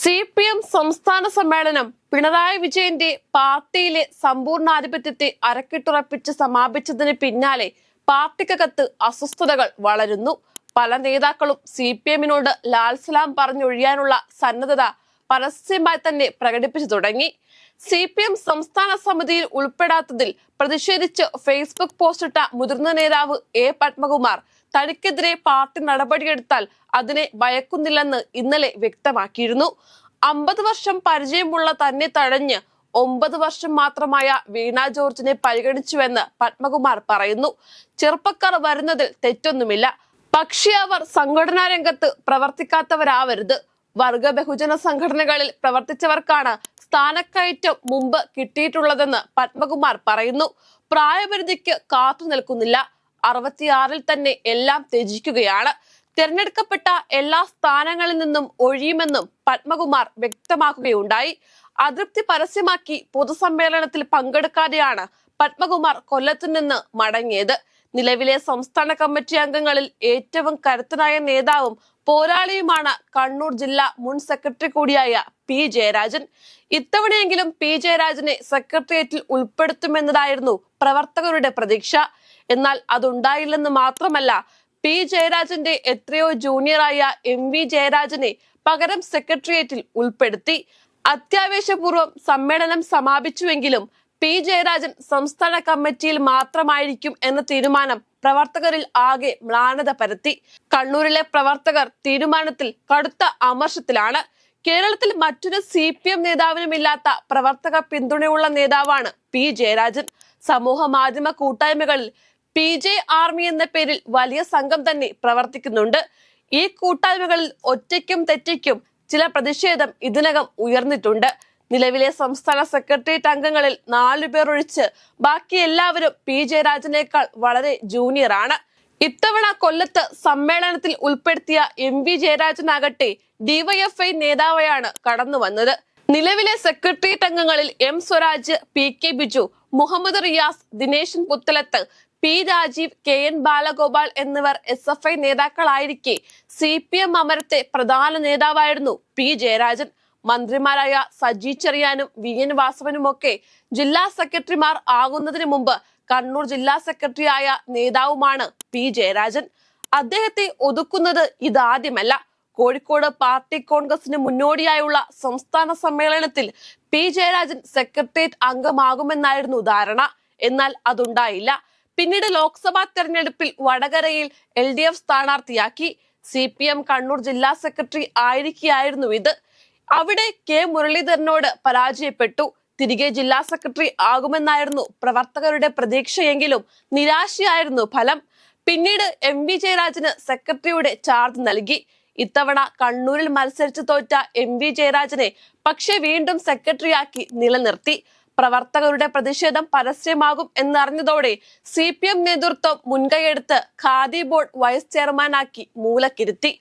C P M സംസ്ഥാന സമ്മേളനം പിണറായി വിജയന്റെ പാർട്ടിയിലെ സമ്പൂർണാധിപത്യത്തെ അരക്കിട്ടുറപ്പിച്ച് സമാപിച്ചതിന് പിന്നാലെ പാർട്ടിക്കകത്ത് അസ്വസ്ഥതകൾ വളരുന്നു. പല നേതാക്കളും സി പി എമ്മിനോട് ലാൽസലാം പറഞ്ഞൊഴിയാനുള്ള സന്നദ്ധത പരസ്യമായി തന്നെ പ്രകടിപ്പിച്ചു തുടങ്ങി. സി പി എം സംസ്ഥാന സമിതിയിൽ ഉൾപ്പെടാത്തതിൽ പ്രതിഷേധിച്ച് ഫേസ്ബുക്ക് പോസ്റ്റിട്ട മുതിർന്ന നേതാവ് എ പത്മകുമാർ തനിക്കെതിരെ പാർട്ടി നടപടിയെടുത്താൽ അതിനെ ഭയക്കുന്നില്ലെന്ന് ഇന്നലെ വ്യക്തമാക്കിയിരുന്നു. അമ്പത് വർഷം പരിചയമുള്ള തന്നെ തഴഞ്ഞ് ഒമ്പത് വർഷം മാത്രമായ വീണ ജോർജിനെ പരിഗണിച്ചുവെന്ന് പത്മകുമാർ പറയുന്നു. ചെറുപ്പക്കാർ വരുന്നതിൽ തെറ്റൊന്നുമില്ല. പക്ഷേ അവർ സംഘടനാ രംഗത്ത് പ്രവർത്തിക്കാത്തവരാവരുത്. വർഗ ബഹുജന സംഘടനകളിൽ പ്രവർത്തിച്ചവർക്കാണ് സ്ഥാനക്കയറ്റം മുമ്പ് കിട്ടിയിട്ടുള്ളതെന്ന് പത്മകുമാർ പറയുന്നു. പ്രായപരിധിക്ക് കാത്തു നിൽക്കുന്നില്ല. അറുപത്തിയാറിൽ തന്നെ എല്ലാം ത്യജിക്കുകയാണ്. തിരഞ്ഞെടുക്കപ്പെട്ട എല്ലാ സ്ഥാനങ്ങളിൽ നിന്നും ഒഴിയുമെന്നും പത്മകുമാർ വ്യക്തമാക്കുകയുണ്ടായി. അതൃപ്തി പരസ്യമാക്കി പൊതുസമ്മേളനത്തിൽ പങ്കെടുക്കാതെയാണ് പത്മകുമാർ കൊല്ലത്തു നിന്ന് മടങ്ങിയത്. നിലവിലെ സംസ്ഥാന കമ്മിറ്റി അംഗങ്ങളിൽ ഏറ്റവും കരുത്തനായ നേതാവും പോരാളിയുമാണ് കണ്ണൂർ ജില്ലാ മുൻ സെക്രട്ടറി കൂടിയായ പി ജയരാജൻ. ഇത്തവണയെങ്കിലും പി ജയരാജനെ സെക്രട്ടേറിയറ്റിൽ ഉൾപ്പെടുത്തുമെന്നതായിരുന്നു പ്രവർത്തകരുടെ പ്രതീക്ഷ. എന്നാൽ അതുണ്ടായില്ലെന്ന് മാത്രമല്ല പി ജയരാജന്റെ എത്രയോ ജൂനിയറായ എം വി ജയരാജനെ പകരം സെക്രട്ടേറിയറ്റിൽ ഉൾപ്പെടുത്തി. അത്യാവേശപൂർവം സമ്മേളനം സമാപിച്ചുവെങ്കിലും പി ജയരാജൻ സംസ്ഥാന കമ്മിറ്റിയിൽ മാത്രമായിരിക്കും എന്ന തീരുമാനം പ്രവർത്തകരിൽ ആകെ മ്ലാനത പരത്തി. കണ്ണൂരിലെ പ്രവർത്തകർ തീരുമാനത്തിൽ കടുത്ത അമർഷത്തിലാണ്. കേരളത്തിൽ മറ്റൊരു സി പി എം നേതാവിനുമില്ലാത്ത പ്രവർത്തക പിന്തുണയുള്ള നേതാവാണ് പി ജയരാജൻ. സമൂഹ മാധ്യമ കൂട്ടായ്മകളിൽ പി ജെ ആർമി എന്ന പേരിൽ വലിയ സംഘം തന്നെ പ്രവർത്തിക്കുന്നുണ്ട്. ഈ കൂട്ടായ്മകളിൽ ഒറ്റയ്ക്കും തെറ്റയ്ക്കും ചില പ്രതിഷേധം ഇതിനകം ഉയർന്നിട്ടുണ്ട്. നിലവിലെ സംസ്ഥാന സെക്രട്ടേറിയറ്റ് അംഗങ്ങളിൽ നാലു പേർ ഒഴിച്ച് ബാക്കി എല്ലാവരും പി ജയരാജനേക്കാൾ വളരെ ജൂനിയറാണ് ഇത്തവണ കൊല്ലത്ത് സമ്മേളനത്തിൽ ഉൾപ്പെടുത്തിയ എം വി ജയരാജനാകട്ടെ ഡിവൈഎഫ്ഐ നേതാവായാണ് കടന്നു വന്നത് നിലവിലെ സെക്രട്ടേറിയറ്റ് അംഗങ്ങളിൽ M Swaraj P K Biju Muhammad Riyas Dineshan Puthalath P Rajeev K N Balagopal എന്നിവർ എസ് എഫ് ഐ നേതാക്കളായിരിക്കെ. സി പി എം അമരത്തെ പ്രധാന നേതാവായിരുന്നു പി ജയരാജൻ. മന്ത്രിമാരായ സജി ചെറിയാനും വി എൻ വാസവനുമൊക്കെ ജില്ലാ സെക്രട്ടറിമാർ ആകുന്നതിന് മുമ്പ് കണ്ണൂർ ജില്ലാ സെക്രട്ടറിയായ നേതാവുമാണ് പി ജയരാജൻ. അദ്ദേഹത്തെ ഒതുക്കുന്നത് ഇതാദ്യമല്ല. കോഴിക്കോട് പാർട്ടി കോൺഗ്രസിന് മുന്നോടിയായുള്ള സംസ്ഥാന സമ്മേളനത്തിൽ പി ജയരാജൻ സെക്രട്ടേറിയറ്റ് അംഗമാകുമെന്നായിരുന്നു ധാരണ. എന്നാൽ അതുണ്ടായില്ല. പിന്നീട് ലോക്സഭാ തെരഞ്ഞെടുപ്പിൽ വടകരയിൽ എൽ ഡി എഫ് സ്ഥാനാർത്ഥിയാക്കി സി പി എം കണ്ണൂർ ജില്ലാ സെക്രട്ടറി ആയിരിക്കുകയായിരുന്നു ഇത്. അവിടെ കെ മുരളീധരനോട് പരാജയപ്പെട്ടു. തിരികെ ജില്ലാ സെക്രട്ടറി ആകുമെന്നായിരുന്നു പ്രവർത്തകരുടെ പ്രതീക്ഷയെങ്കിലും നിരാശയായിരുന്നു ഫലം. പിന്നീട് എം വി ജയരാജന് സെക്രട്ടറിയുടെ ചാർജ് നൽകി. ഇത്തവണ കണ്ണൂരിൽ മത്സരിച്ചു തോറ്റ എം വി ജയരാജനെ പക്ഷേ വീണ്ടും സെക്രട്ടറിയാക്കി നിലനിർത്തി. പ്രവർത്തകരുടെ പ്രതിഷേധം പരസ്യമാകും എന്നറിഞ്ഞതോടെ സി പി എം നേതൃത്വം മുൻകൈയെടുത്ത് ഖാദി ബോർഡ് വൈസ് ചെയർമാനാക്കി മൂലക്കിരുത്തി.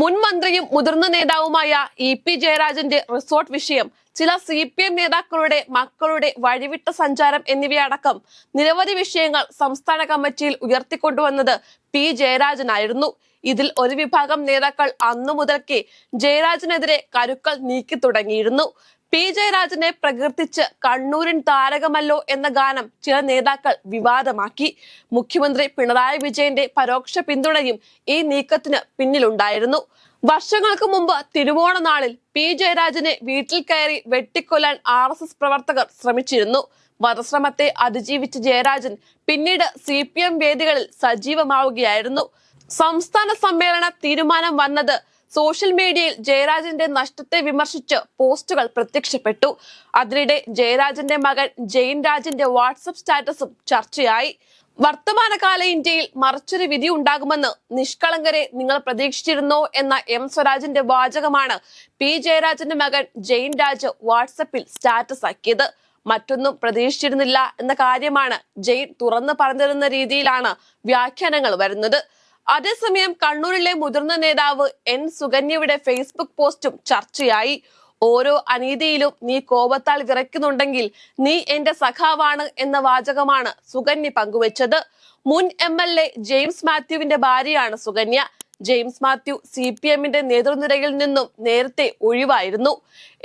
മുൻ മന്ത്രിയും മുതിർന്ന നേതാവുമായ ഇ പി ജയരാജന്റെ റിസോർട്ട് വിഷയം ചില സി പി എം നേതാക്കളുടെ മക്കളുടെ വഴിവിട്ട സഞ്ചാരം എന്നിവയടക്കം നിരവധി വിഷയങ്ങൾ സംസ്ഥാന കമ്മിറ്റിയിൽ ഉയർത്തിക്കൊണ്ടുവന്നത് പി ജയരാജനായിരുന്നു. ഇതിൽ ഒരു വിഭാഗം നേതാക്കൾ അന്നു മുതൽക്കേ ജയരാജനെതിരെ കരുക്കൾ നീക്കി തുടങ്ങിയിരുന്നു. പി ജയരാജനെ പ്രകീർത്തിച്ച് കണ്ണൂരിൻ താരകമല്ലോ എന്ന ഗാനം ചില നേതാക്കൾ വിവാദമാക്കി. മുഖ്യമന്ത്രി പിണറായി വിജയന്റെ പരോക്ഷ പിന്തുണയും ഈ നീക്കത്തിന് പിന്നിലുണ്ടായിരുന്നു. വർഷങ്ങൾക്ക് മുമ്പ് തിരുവോണ നാളിൽ പി ജയരാജനെ വീട്ടിൽ കയറി വെട്ടിക്കൊല്ലാൻ ആർ എസ് എസ് പ്രവർത്തകർ ശ്രമിച്ചിരുന്നു. വധശ്രമത്തെ അതിജീവിച്ച ജയരാജൻ പിന്നീട് സി പി എം വേദികളിൽ സജീവമാവുകയായിരുന്നു. സംസ്ഥാന സമ്മേളന തീരുമാനം വന്നത് സോഷ്യൽ മീഡിയയിൽ ജയരാജന്റെ നഷ്ടത്തെ വിമർശിച്ച് പോസ്റ്റുകൾ പ്രത്യക്ഷപ്പെട്ടു. അതിനിടെ ജയരാജന്റെ മകൻ ജയിൻ രാജിന്റെ വാട്സപ്പ് സ്റ്റാറ്റസും ചർച്ചയായി. വർത്തമാനകാല ഇന്ത്യയിൽ മറിച്ചൊരു വിധി ഉണ്ടാകുമെന്ന് നിഷ്കളങ്കരെ നിങ്ങൾ പ്രതീക്ഷിച്ചിരുന്നോ എന്ന എം സ്വരാജിന്റെ വാചകമാണ് പി ജയരാജന്റെ മകൻ ജയിൻ രാജ് വാട്സപ്പിൽ സ്റ്റാറ്റസ് ആക്കിയത് മറ്റൊന്നും പ്രതീക്ഷിച്ചിരുന്നില്ല എന്ന കാര്യമാണ് ജയിൻ തുറന്നു പറഞ്ഞിരുന്ന രീതിയിലാണ് വ്യാഖ്യാനങ്ങൾ വരുന്നത്. അതേസമയം കണ്ണൂരിലെ മുതിർന്ന നേതാവ് എൻ സുകന്യയുടെ ഫേസ്ബുക്ക് പോസ്റ്റും ചർച്ചയായി. ഓരോ അനീതിയിലും നീ കോപത്താൽ വിറയ്ക്കുന്നുണ്ടെങ്കിൽ നീ എന്റെ സഖാവാണ് എന്ന വാചകമാണ് സുകന്യ പങ്കുവച്ചത്. മുൻ എം എൽ എ ജെയിംസ് മാത്യുവിന്റെ ഭാര്യയാണ് Sukanya. James Mathew C P എമ്മിന്റെ നേതൃനിരയിൽ നിന്നും നേരത്തെ ഒഴിവായിരുന്നു.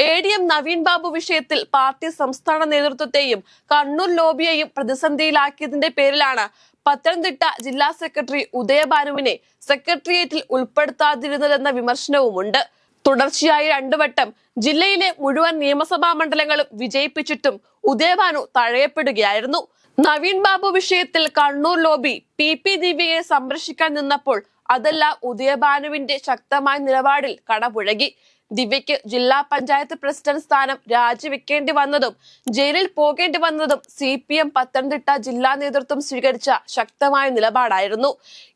A D M Naveen Babu വിഷയത്തിൽ പാർട്ടി സംസ്ഥാന നേതൃത്വത്തെയും കണ്ണൂർ ലോബിയെയും പ്രതിസന്ധിയിലാക്കിയതിന്റെ പേരിലാണ് പത്തനംതിട്ട ജില്ലാ സെക്രട്ടറി ഉദയഭാനുവിനെ സെക്രട്ടേറിയറ്റിൽ ഉൾപ്പെടുത്താതിരുന്നതെന്ന വിമർശനവുമുണ്ട്. തുടർച്ചയായി രണ്ടുവട്ടം ജില്ലയിലെ മുഴുവൻ നിയമസഭാ മണ്ഡലങ്ങളും വിജയിപ്പിച്ചിട്ടും ഉദയഭാനു തഴയപ്പെടുകയായിരുന്നു. നവീൻ ബാബു വിഷയത്തിൽ കണ്ണൂർ ലോബി പി പി ദിവ്യയെ സംരക്ഷിക്കാൻ നിന്നപ്പോൾ അതെല്ലാം ഉദയഭാനുവിന്റെ ശക്തമായ നിലപാടിൽ കടപുഴകി. ദിവ്യയ്ക്ക് ജില്ലാ പഞ്ചായത്ത് പ്രസിഡന്റ് സ്ഥാനം രാജിവെക്കേണ്ടി വന്നതും ജയിലിൽ പോകേണ്ടി വന്നതും സി പി എം പത്തനംതിട്ട ജില്ലാ നേതൃത്വം സ്വീകരിച്ച ശക്തമായ നിലപാടായിരുന്നു.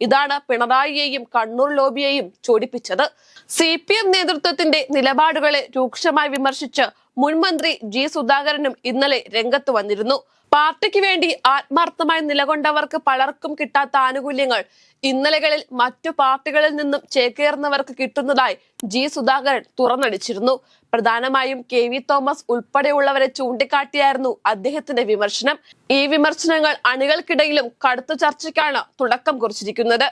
ഇതാണ് പിണറായിയെയും കണ്ണൂർ ലോബിയെയും ചൊടിപ്പിച്ചത്. സി പി എം നേതൃത്വത്തിന്റെ നിലപാടുകളെ രൂക്ഷമായി വിമർശിച്ച് മുൻമന്ത്രി ജി സുധാകരനും ഇന്നലെ രംഗത്ത് വന്നിരുന്നു. പാർട്ടിക്ക് വേണ്ടി ആത്മാർത്ഥമായി നിലകൊണ്ടവർക്ക് പലർക്കും കിട്ടാത്ത ആനുകൂല്യങ്ങൾ ഇന്നലകളിൽ മറ്റു പാർട്ടികളിൽ നിന്നും ചേക്കേറുന്നവർക്ക് കിട്ടുന്നതായി ജി സുധാകരൻ തുറന്നടിച്ചിരുന്നു. പ്രധാനമായും കെ വി തോമസ് ഉൾപ്പെടെയുള്ളവരെ ചൂണ്ടിക്കാട്ടിയായിരുന്നു അദ്ദേഹത്തിന്റെ വിമർശനം. ഈ വിമർശനങ്ങൾ അണികൾക്കിടയിലും കടുത്ത ചർച്ചയ്ക്കാണ് തുടക്കം കുറിച്ചിരിക്കുന്നത്.